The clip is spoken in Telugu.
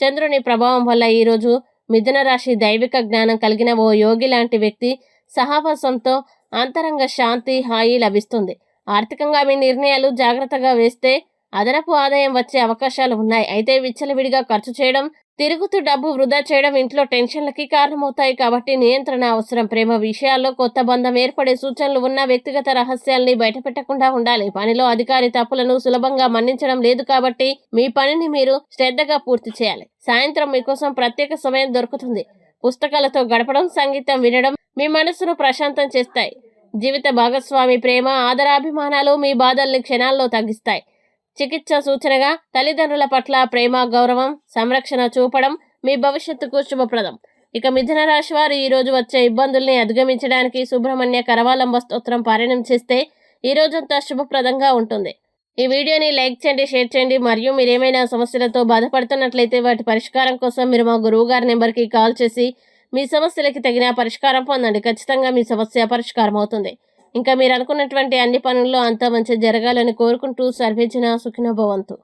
చంద్రుని ప్రభావం వల్ల ఈరోజు మిథున రాశి దైవిక జ్ఞానం కలిగిన ఓ యోగి లాంటి వ్యక్తి సహవాసంతో అంతరంగ శాంతి హాయి లభిస్తుంది. ఆర్థికంగా మీ నిర్ణయాలు జాగ్రత్తగా వేస్తే అదనపు ఆదాయం వచ్చే అవకాశాలు ఉన్నాయి. అయితే విచ్చలవిడిగా ఖర్చు చేయడం తిరుగుతూ డబ్బు వృధా చేయడం ఇంట్లో టెన్షన్లకి కారణమవుతాయి కాబట్టి నియంత్రణ అవసరం. ప్రేమ విషయాల్లో కొత్త బంధం ఏర్పడే సూచనలు ఉన్న వ్యక్తిగత రహస్యాల్ని బయటపెట్టకుండా ఉండాలి. పనిలో అధికారి తప్పులను సులభంగా మన్నించడం లేదు కాబట్టి మీ పనిని మీరు శ్రద్ధగా పూర్తి చేయాలి. సాయంత్రం మీకోసం ప్రత్యేక సమయం దొరుకుతుంది. పుస్తకాలతో గడపడం సంగీతం వినడం మీ మనసును ప్రశాంతం చేస్తాయి. జీవిత భాగస్వామి ప్రేమ ఆదరాభిమానాలు మీ బాధల్ని క్షణాల్లో తగ్గిస్తాయి. చికిత్స సూచనగా తల్లిదండ్రుల పట్ల ప్రేమ గౌరవం సంరక్షణ చూపడం మీ భవిష్యత్తుకు శుభప్రదం. ఇక మిథున రాశి వారు ఈరోజు వచ్చే ఇబ్బందుల్ని అధిగమించడానికి సుబ్రహ్మణ్య కరవాలంబ స్తోత్రం పారాయణం చేస్తే ఈ రోజంతా శుభప్రదంగా ఉంటుంది. ఈ వీడియోని లైక్ చేయండి షేర్ చేయండి. మరియు మీరు ఏమైనా సమస్యలతో బాధపడుతున్నట్లయితే వాటి పరిష్కారం కోసం మీరు మా గురువు గారి నెంబర్కి కాల్ చేసి మీ సమస్యలకి తగిన పరిష్కారం పొందండి. ఖచ్చితంగా మీ సమస్య పరిష్కారం అవుతుంది ఇంకా మీరు అనుకున్నటువంటి అన్ని పనుల్లో అంతా మంచి జరగాలని కోరుకుంటూ సర్వేజన సుఖిన భవంతు.